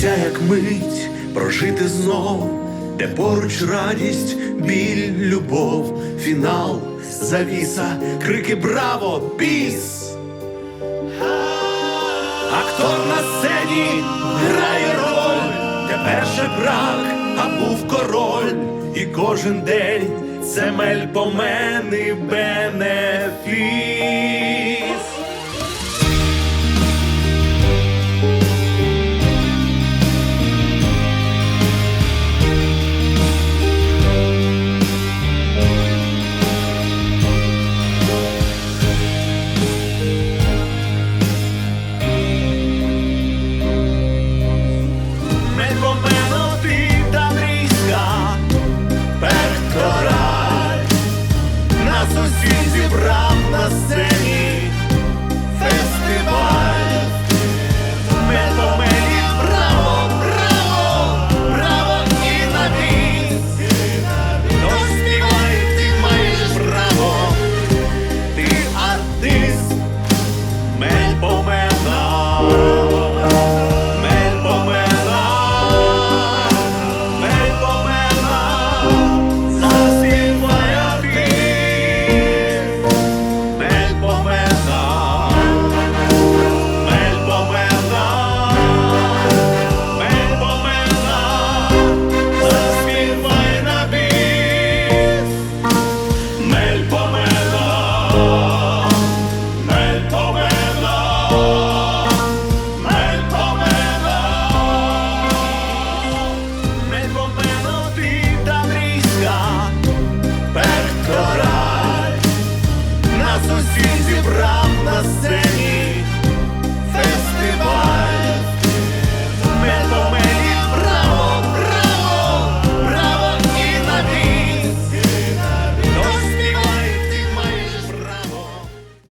Життя як мить прожити знов, де поруч радість, біль, любов, фінал, завіса, крики браво, біс. Актор на сцені грає роль, тепер же брак, а був король, і кожен день це мель помени бенефіс.